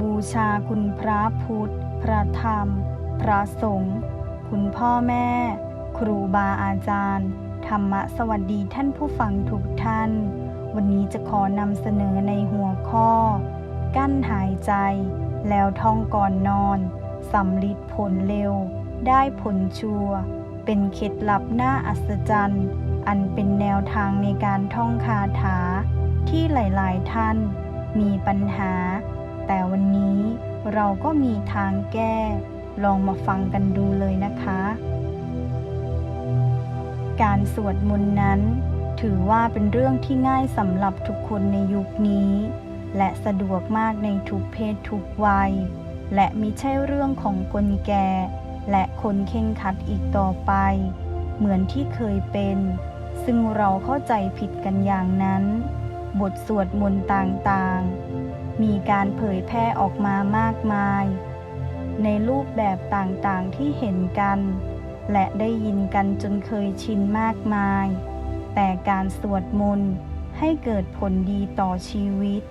บูชาคุณพระพุทธ พระธรรม พระสงฆ์ คุณพ่อแม่ ครูบาอาจารย์ ธรรมะสวัสดีท่านผู้ฟังทุกท่าน วันนี้จะขอนำเสนอในหัวข้อ กั้นหายใจ แล้วท่องก่อนนอนสำลิดผลเร็ว ได้ผลชัวร์เป็นเคล็ดลับน่าอัศจรรย์ อันเป็นแนวทางในการท่องคาถาที่หลาย ๆ ท่านมีปัญหา แต่วันนี้เราก็มีทางแก้ ลองมาฟังกันดูเลยนะคะ การสวดมนต์นั้น ถือว่าเป็นเรื่องที่ง่ายสำหรับทุกคนในยุคนี้ และสะดวกมากในทุกเพศทุกวัย และมิใช่เรื่องของคนแก่ และคนเข่งขัดอีกต่อไป เหมือนที่เคยเป็น ซึ่งเราเข้าใจผิดกันอย่างนั้น บทสวดมนต์ต่างๆ มีการเผยแพร่ออกมามากมาย ในรูปแบบต่างๆที่เห็นกัน และได้ยินกันจนเคยชินมากมาย แต่การสวดมนต์ให้เกิดผลดีต่อชีวิต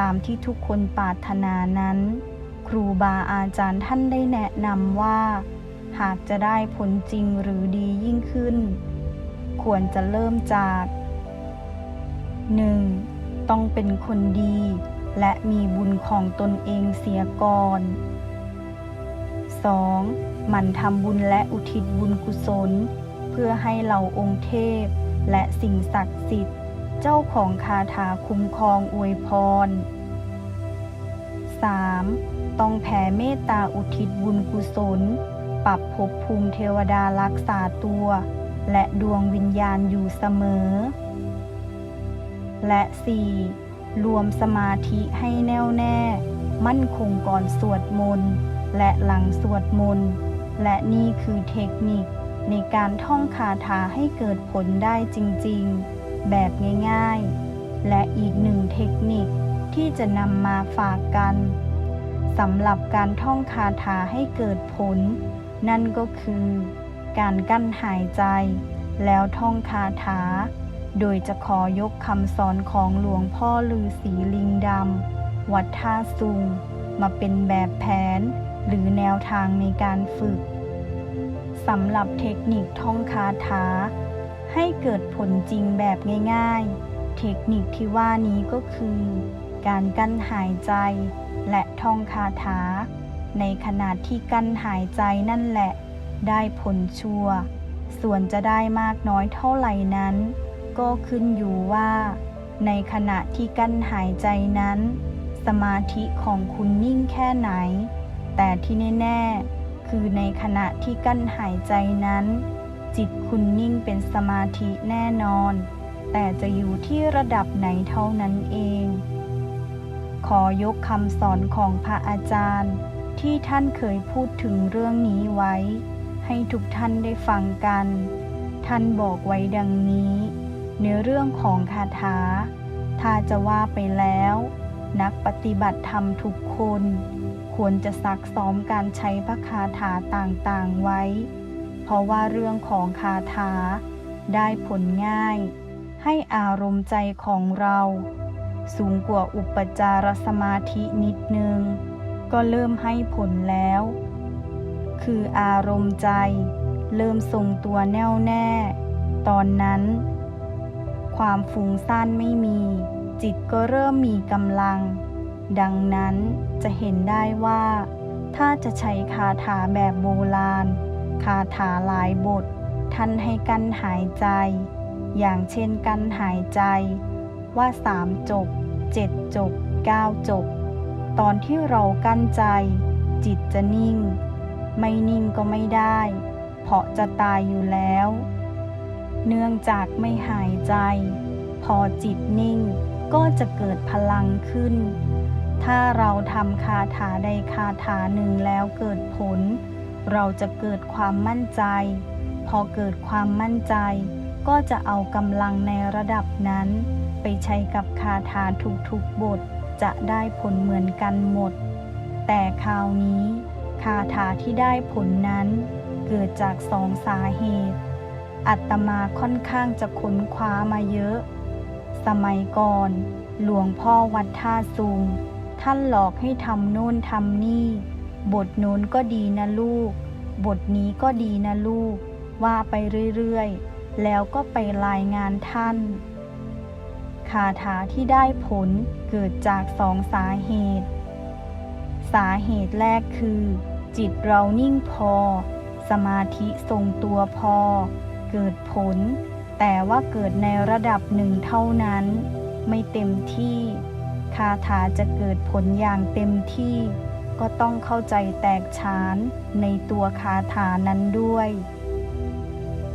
ตามที่ทุกคนปรารถนานั้น ครูบาอาจารย์ท่านได้แนะนำว่า หากจะได้ผลจริงหรือดียิ่งขึ้น ควรจะเริ่มจาก 1. ต้องเป็นคนดี และมีบุญของตนเองเสียก่อน 2. มันทำบุญและอุทิศบุญกุศล เพื่อให้เหล่าองค์เทพ และสิ่งศักดิ์สิทธิ์ เจ้าของคาถาคุ้มครองอวยพร 3. ต้องแผ่เมตตาอุทิศบุญกุศล ปรับภพภูมิเทวดารักษาตัว และดวงวิญญาณอยู่เสมอ และ 4. รวมสมาธิให้แน่วแน่ มั่นคงก่อนสวดมนต์และหลังสวดมนต์และนี่คือเทคนิคในการท่องคาถาให้เกิดผลได้จริงๆ แบบง่ายๆ และอีกหนึ่งเทคนิคที่จะนำมาฝากกันสำหรับการท่องคาถาให้เกิดผล นั่นก็คือ การกั้นหายใจ แล้วท่องคาถา โดยจะขอยกคำสอนของหลวงพ่อลือสีลิงดำ วัดท่าซุง มาเป็นแบบแผน หรือแนวทางในการฝึกสำหรับเทคนิคท่องคาถา ให้เกิดผลจริงแบบง่ายๆ เทคนิคที่ว่านี้ก็คือ การกั้นหายใจ และท่องคาถา ในขณะที่กั้นหายใจนั่นแหละ ได้ผลชัวร์ส่วนจะได้มากน้อยเท่าไหร่นั้น ก็ขึ้นอยู่ว่า ในขณะที่กั้นหายใจนั้น สมาธิของคุณนิ่งแค่ไหน แต่ที่แน่ ๆ คือในขณะที่กั้นหายใจนั้น จิตคุณนิ่งเป็นสมาธิแน่นอน แต่จะอยู่ที่ระดับไหนเท่านั้นเอง ขอยกคำสอนของพระอาจารย์ ที่ท่านเคยพูดถึงเรื่องนี้ไว้ ให้ทุกท่านได้ฟังกันท่านบอกไว้ดังนี้ เนื้อเรื่องของคาถา ถ้าจะว่าไปแล้ว นักปฏิบัติธรรมทุกคน ควรจะซักซ้อมการใช้พระคาถาต่างๆไว้ เพราะว่าเรื่องของคาถาได้ผลง่าย ให้อารมณ์ใจของเรา สูงกว่าอุปจารสมาธินิดนึง ก็เริ่มให้ผลแล้ว คืออารมณ์ใจ เริ่มทรงตัวแน่วแน่ ตอนนั้น ความฟุ้งซ่านไม่มี จิตก็เริ่มมีกำลัง ดังนั้นจะเห็นได้ว่า ถ้าจะใช้คาถาแบบโบราณ คาถาหลายบท ท่านให้กั้นหายใจ อย่างเช่นกั้นหายใจ ว่าสามจบเจ็ดจบเก้าจบ ตอนที่เรากั้นใจ จิตจะนิ่ง ไม่นิ่งก็ไม่ได้ เพราะจะตายอยู่แล้ว เนื่องจากไม่หายใจ พอจิตนิ่งก็จะเกิดพลังขึ้น ถ้าเราทำคาถาใดคาถาหนึ่งแล้วเกิดผล เราจะเกิดความมั่นใจ พอเกิดความมั่นใจ ก็จะเอากำลังในระดับนั้น ไปใช้กับคาถาทุกๆบทจะได้ผลเหมือนกันหมด แต่คราวนี้คาถาที่ได้ผลนั้น เกิดจากสองสาเหตุ อัตมาค่อนข้างจะค้นคว้ามาเยอะ สมัยก่อน หลวงพ่อวัดท่าซุงท่านหลอกให้ทำโน่นทำนี่ บทโน้นก็ดีนะลูก บทนี้ก็ดีนะลูก ว่าไปเรื่อยๆ แล้วก็ไปรายงานท่านคาถาที่ได้ผลเกิดจากสองสาเหตุ สาเหตุแรกคือ จิตเรานิ่งพอ สมาธิทรงตัวพอ เกิดผล แต่ว่าเกิดในระดับหนึ่งเท่านั้น ไม่เต็มที่ คาถาจะเกิดผลอย่างเต็มที่ ก็ต้องเข้าใจแตกฉานในตัวคาถานั้นด้วย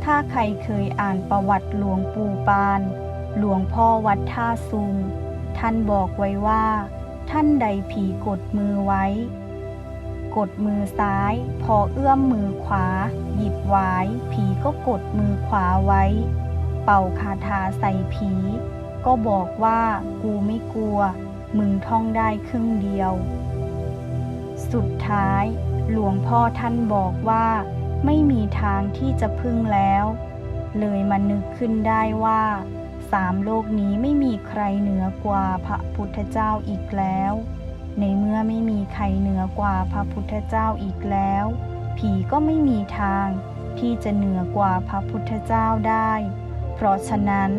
ถ้าใครเคยอ่านประวัติหลวงปู่ปาน หลวงพ่อวัดท่าซุง ท่านบอกไว้ว่า ท่านใดผีกดมือไว้ กดมือซ้าย พอเอื้อมมือขวา หยิบไว้ ผีก็กดมือขวาไว้ เป่าคาถาใส่ผี ก็บอกว่ากูไม่กลัว มึงท่องได้ครึ่งเดียว สุดท้าย หลวงพ่อท่านบอกว่า ไม่มีทางที่จะพึ่งแล้ว เลยมานึกขึ้นได้ว่าสามโลกนี้ไม่มีใครเหนือกว่าพระพุทธเจ้าอีกแล้ว ในเมื่อไม่มีใครเหนือกว่าพระพุทธเจ้าอีกแล้ว ผีก็ไม่มีทางที่จะเหนือกว่าพระพุทธเจ้าได้ เพราะฉะนั้น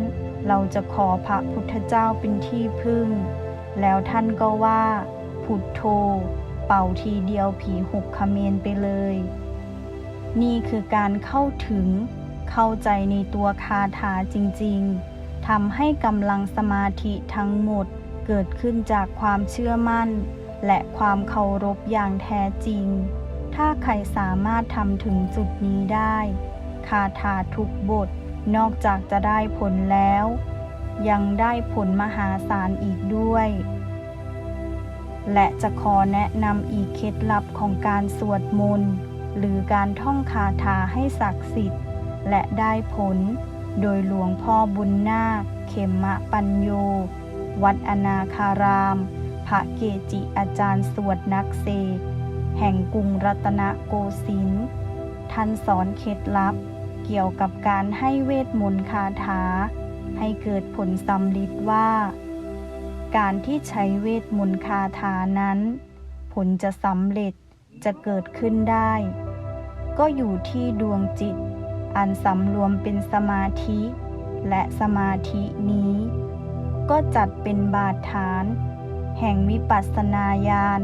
เราจะขอพระพุทธเจ้าเป็นที่พึ่ง แล้วท่านก็ว่า พุทโธ เป่าทีเดียวผีหกขเมนไปเลย นี่คือการเข้าถึง เข้าใจในตัวคาถาจริงๆทำให้กำลังสมาธิทั้งหมด เกิดขึ้นจากความเชื่อมั่น และความเคารพอย่างแท้จริง ถ้าใครสามารถทำถึงจุดนี้ได้คาถาทุกบทนอกจากจะได้ผลแล้ว ยังได้ผลมหาศาลอีกด้วย และจะขอแนะนำอีกเคล็ดลับของการสวดมนต์หรือการท่องคาถาให้ศักดิ์สิทธิ์ และได้ผล โดยหลวงพ่อบุญนาคเขมมะปัญโย วัดอนาคาราม พระเกจิอาจารย์สวดนักเสกแห่งกรุงรัตนโกสินทร์ท่านสอนเคล็ดลับ เกี่ยวกับการให้เวทมนต์คาถา ให้เกิดผลสำลิดว่า การที่ใช้เวทมนต์คาถานั้น ผลจะสำเร็จจะเกิดขึ้นได้ ก็อยู่ที่ดวงจิต อันสำรวมเป็นสมาธิ และสมาธินี้ ก็จัดเป็นบาดฐาน แห่งวิปัสสนาญาณ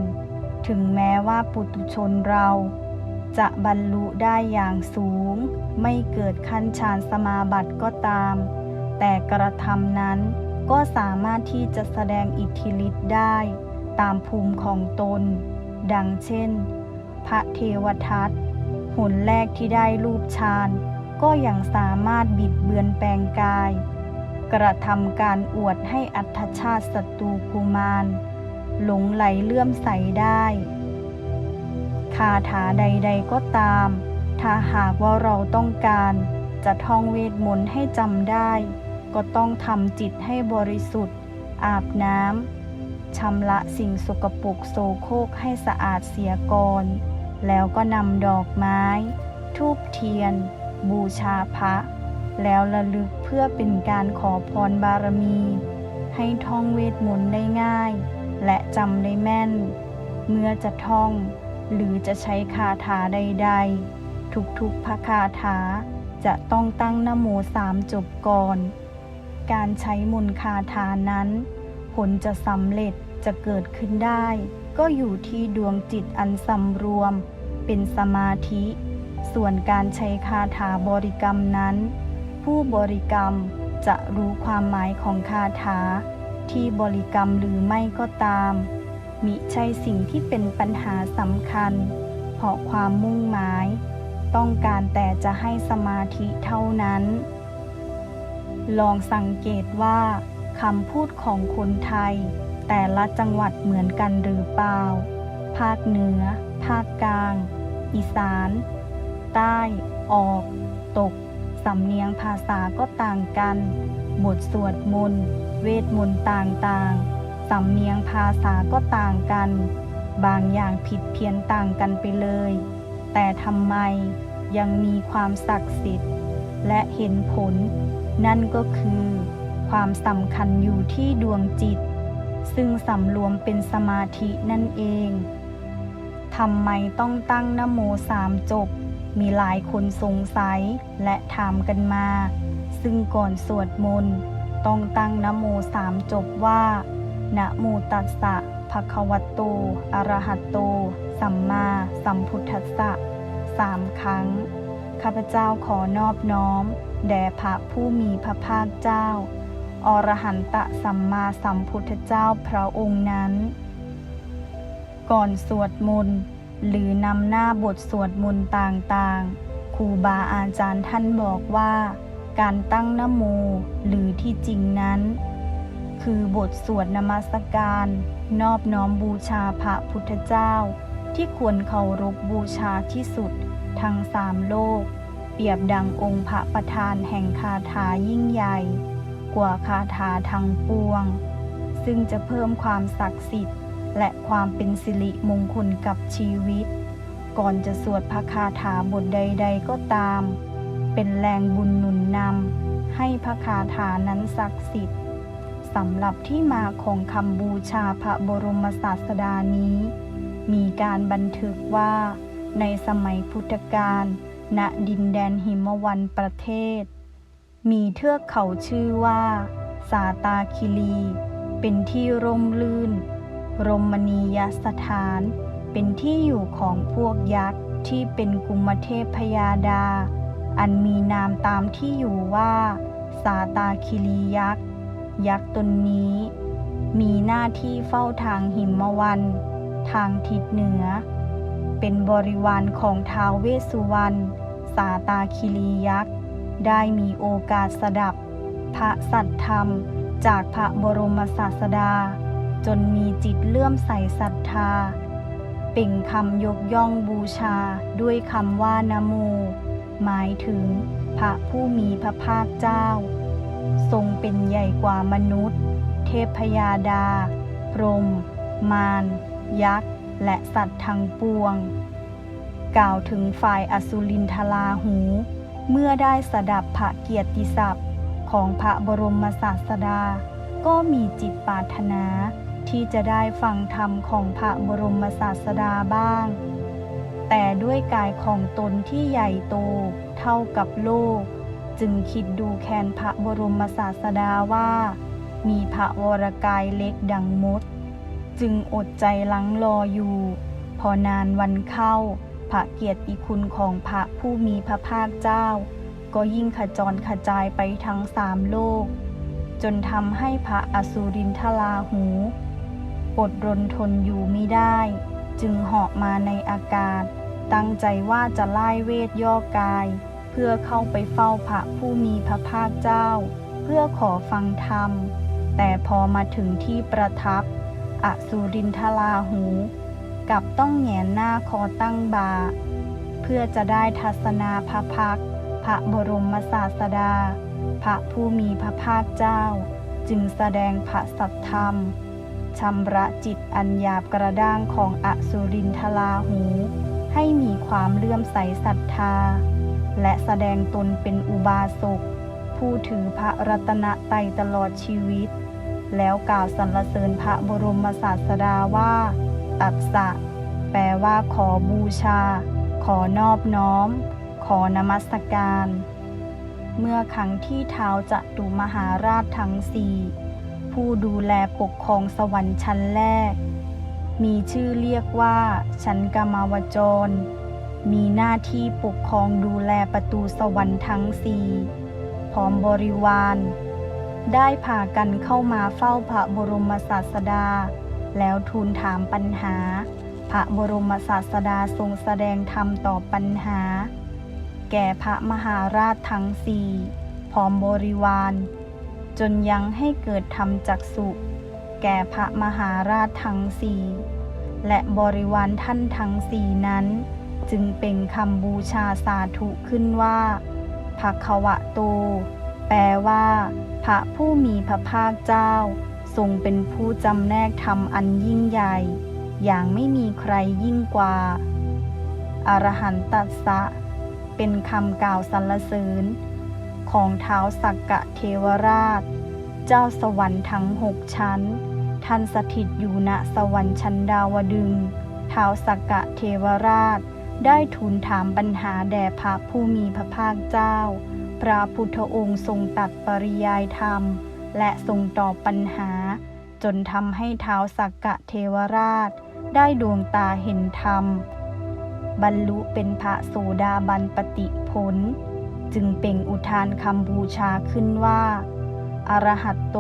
ถึงแม้ว่าปุตุชนเรา จะบรรลุได้อย่างสูง ไม่เกิดขั้นฌานสมาบัติก็ตาม แต่กระทำนั้นก็สามารถที่จะแสดงอิทธิฤทธิ์ได้ ตามภูมิของตน ดังเช่น พระเทวทัตหนแรกที่ได้รูปฌานก็ยังสามารถบิดเบือนแปลงกาย กระทำการอวดให้อัตชาติศัตรูกุมาร หลงไหลเลื่อมใสได้คาถาใดๆก็ตาม ถ้าหากว่าเราต้องการจะท่องเวทมนต์ให้จำได้ ก็ต้องทำจิตให้บริสุทธิ์ อาบน้ำชำระสิ่งสกปรกโสโครกให้สะอาดเสียก่อน แล้วก็นำดอกไม้ ทูบเทียน บูชาพระ แล้วระลึกเพื่อเป็นการขอพรบารมี ให้ท่องเวทมนต์ได้ง่าย และจำได้แม่น เมื่อจะท่อง หรือจะใช้คาถาใด ๆ ทุกๆพระคาถาจะต้องตั้งนโมสามจบก่อน การใช้มนต์คาถานั้น ผลจะสำเร็จจะเกิดขึ้นได้ ก็อยู่ที่ดวงจิตอันสำรวม เป็นสมาธิ ส่วนการใช้คาถาบริกรรมนั้น ผู้บริกรรมจะรู้ความหมายของคาถา ที่บริกรรมหรือไม่ก็ตาม มิใช่สิ่งที่เป็นปัญหาสำคัญ เพราะความมุ่งหมาย ต้องการแต่จะให้สมาธิเท่านั้น ลองสังเกตว่าคำพูดของคนไทย แต่ละจังหวัดเหมือนกันหรือเปล่า ภาคเหนือ ภาคกลาง อีสาน ใต้ ออก ตก สำเนียงภาษาก็ต่างกัน บทสวดมนต์ เวทมนต์ต่างๆ สำเนียงภาษาก็ต่างกัน บางอย่างผิดเพี้ยนต่างกันไปเลย แต่ทำไมยังมีความศักดิ์สิทธิ์ และเห็นผล นั่นก็คือ ความสำคัญอยู่ที่ดวงจิต ซึ่งสำรวมเป็นสมาธินั่นเองทำไมต้องตั้งนโมสามจบ มีหลายคนสงสัยและถามกันมา ซึ่งก่อนสวดมนต์ต้องตั้งนโมสามจบว่านะโมตัสสะภะคะวะโตอะระหะโต สัมมาสัมพุทธัสสะสามครั้ง ข้าพเจ้าขอนอบน้อม แด่พระผู้มีพระภาคเจ้า อรหันตสัมมาสัมพุทธเจ้าพระองค์นั้น ก่อนสวดมนต์ หรือนำหน้าบทสวดมนต์ต่างๆ ครูบาอาจารย์ท่านบอกว่า การตั้งนโมหรือที่จริงนั้น คือบทสวดนมัสการ นอบน้อมบูชาพระพุทธเจ้า ที่ควรเคารพบูชาที่สุดทั้งสามโลก เปรียบดังองค์พระประธานแห่งคาถายิ่งใหญ่ กว่าคาถาทั้งปวง ซึ่งจะเพิ่มความศักดิ์สิทธิ์ และความเป็นสิริมงคลกับชีวิต ก่อนจะสวดพระคาถาบทใด ๆ ก็ตาม เป็นแรงบุญหนุนนำให้พระคาถานั้นศักดิ์สิทธิ์สำหรับที่มาของคำบูชาพระบรมศาสดานี้ มีการบันทึกว่าในสมัยพุทธกาลณดินแดนหิมวันประเทศ มีเทือกเขาชื่อว่า สาตาคิรี เป็นที่ร่มรื่น รมณียสถาน เป็นที่อยู่ของพวกยักษ์ที่เป็นกุมเทพพยาดา อันมีนามตามที่อยู่ว่า สาตาคิรียักษ์ ยักษ์ตนนี้ มีหน้าที่เฝ้าทางหิมวัน ทางทิศเหนือ เป็นบริวารของท้าวเวสสุวรรณ สาตาคิรียักษ์ ได้มีโอกาสสดับ พระสัตธรรมจากพระบรมศาสดา จนมีจิตเลื่อมใสศรัทธา เป่งคำยกย่องบูชาด้วยคำว่านโม หมายถึงพระผู้มีพระภาคเจ้า ทรงเป็นใหญ่กว่ามนุษย์ เทพพยาดา พรหมมาร ยักษ์ และสัตว์ทั้งปวง กล่าวถึงฝ่ายอสุรินทราหู เมื่อได้สดับพระเกียรติศัพท์ของพระบรมศาสดา ก็มีจิตปรารถนา ที่จะได้ฟังธรรมของพระบรมศาสดาบ้าง แต่ด้วยกายของตนที่ใหญ่โตเท่ากับโลก จึงคิดดูแคนพระบรมศาสดาว่า มีพระวรกายเล็กดังมด จึงอดใจลังรออยู่ พอนานวันเข้า พระเกียรติคุณของพระผู้มีพระภาคเจ้า ก็ยิ่งขจรขจายไปทั้งสามโลก จนทำให้พระอสุรินทราหู อดรนทนอยู่ไม่ได้ จึงเหาะมาในอากาศ ตั้งใจว่าจะไล่เวทย่อกาย เพื่อเข้าไปเฝ้าพระผู้มีพระภาคเจ้า เพื่อขอฟังธรรม แต่พอมาถึงที่ประทับ อสุรินทราหูกับต้องแหงนหน้าคอตั้งบา เพื่อจะได้ทัศนาพระพัก พระบรมศาสดา พระผู้มีพระภาคเจ้า จึงแสดงพระสัทธรรม ชำระจิตอันหยาบกระด้างของอสุรินทราหู ให้มีความเลื่อมใสศรัทธา และแสดงตนเป็นอุบาสกผู้ถือพระรัตนตรัยตลอดชีวิต แล้วกล่าวสรรเสริญพระบรมศาสดาว่าตัดสะแปลว่าขอบูชา ขอนอบน้อม ขอนมัสการ เมื่อครั้งที่เท้าจะตุมหาราชทั้งสี่ ผู้ดูแลปกครองสวรรค์ชั้นแรก มีชื่อเรียกว่า ชั้นกามาวจร มีหน้าที่ปกครองดูแลประตูสวรรค์ทั้งสี่พร้อมบริวาร ได้พากันเข้ามาเฝ้าพระบรมศาสดา แล้วทูลถามปัญหา พระบรมศาสดาทรงแสดงธรรมตอบปัญหา แก่พระมหาราชทั้งสี่พร้อมบริวาร จนยังให้เกิดธรรมจักสุแก่พระมหาราชทั้งสี่และบริวารท่านทั้งสี่นั้น จึงเป็นคำบูชาสาธุขึ้นว่าภควะโตแปลว่า พระผู้มีพระภาคเจ้า ทรงเป็นผู้จำแนกธรรมอันยิ่งใหญ่ อย่างไม่มีใครยิ่งกว่า อรหันตัสสะ เป็นคำกล่าวสรรเสริญ ของเท้าสักกะเทวราช เจ้าสวรรค์ทั้งหกชั้น ท่านสถิตอยู่ณสวรรค์ชั้นดาวดึงส์ท้าสักกะเทวราช ได้ทูลถามปัญหาแด่พระผู้มีพระภาคเจ้า พระพุทธองค์ทรงตัดปริยายธรรม และทรงตอบปัญหา จนทำให้เท้าสักกะเทวราช ได้ดวงตาเห็นธรรม บรรลุเป็นพระโสดาบันปติผล จึงเป็นอุทานคำบูชาขึ้นว่า อรหัตโต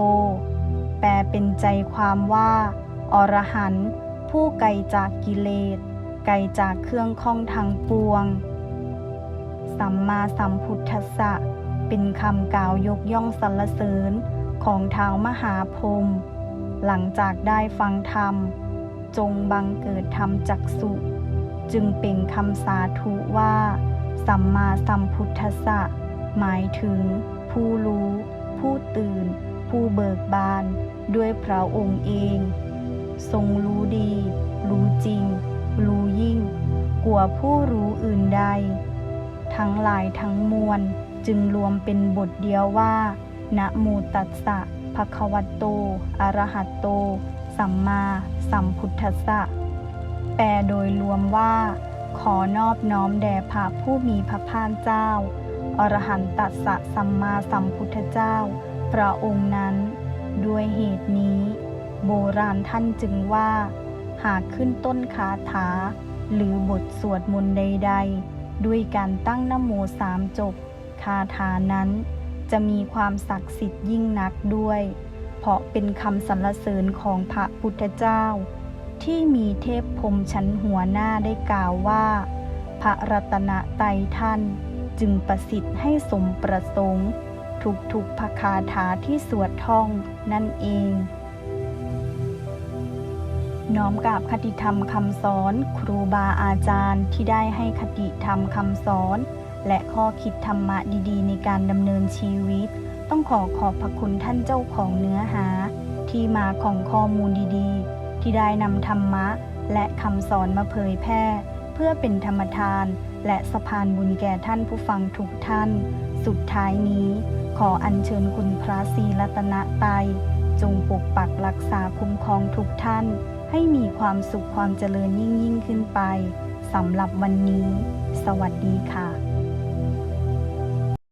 แปลเป็นใจความว่า อรหันต์ผู้ไกลจากกิเลส ไกลจากเครื่องข้องทางปวง สัมมาสัมพุทธัสสะ เป็นคำกล่าวยกย่องสรรเสริญของเท้าวมหาพรมหลังจากได้ฟังธรรม จงบังเกิดธรรมจักสุ จึงเป็นคำสาธุว่า สัมมาสัมพุทธสะหมายถึง ผู้รู้ ผู้ตื่น ผู้เบิกบาน ด้วยพระองค์เอง ทรงรู้ดี รู้จริง รู้ยิ่ง กว่าผู้รู้อื่นใด ทั้งหลายทั้งมวลจึงรวมเป็นบทเดียวว่านะโมตัสสะภะคะวะโต อะระหะโต สัมมาสัมพุทธัสสะแปลโดยรวมว่า ขอนอบน้อมแด่พระผู้มีพระภาคเจ้า อรหันตัสสะสัมมาสัมพุทธเจ้า พระองค์นั้น ด้วยเหตุนี้ โบราณท่านจึงว่า หากขึ้นต้นคาถา หรือบทสวดมนต์ใด ๆ ด้วยการตั้งนโมสามจบ คาถานั้นจะมีความศักดิ์สิทธิ์ยิ่งนักด้วย เพราะเป็นคำสรรเสริญของพระพุทธเจ้า ที่มีเทพพรมชั้นหัวหน้าได้กล่าวว่า พระรัตนตรัยท่านจึงประสิทธิ์ให้สมประสงค์ทุกๆพระคาถาที่สวดท่องนั่นเอง น้อมกราบคติธรรมคำสอนครูบาอาจารย์ที่ได้ให้คติธรรมคำสอน และข้อคิดธรรมะดีๆ ในการดำเนินชีวิต ต้องขอขอบพระคุณท่านเจ้าของเนื้อหา ที่มาของข้อมูลดีๆ ที่ได้นำธรรมะ และคำสอนมาเผยแพร่ เพื่อเป็นธรรมทาน และสะพานบุญแก่ท่านผู้ฟังทุกท่าน สุดท้ายนี้ ขออัญเชิญคุณพระศรีรัตนตรัยจงปกปักรักษาคุ้มครองทุกท่าน ให้มีความสุขความเจริญยิ่งยิ่งขึ้นไปสำหรับวันนี้ สวัสดีค่ะ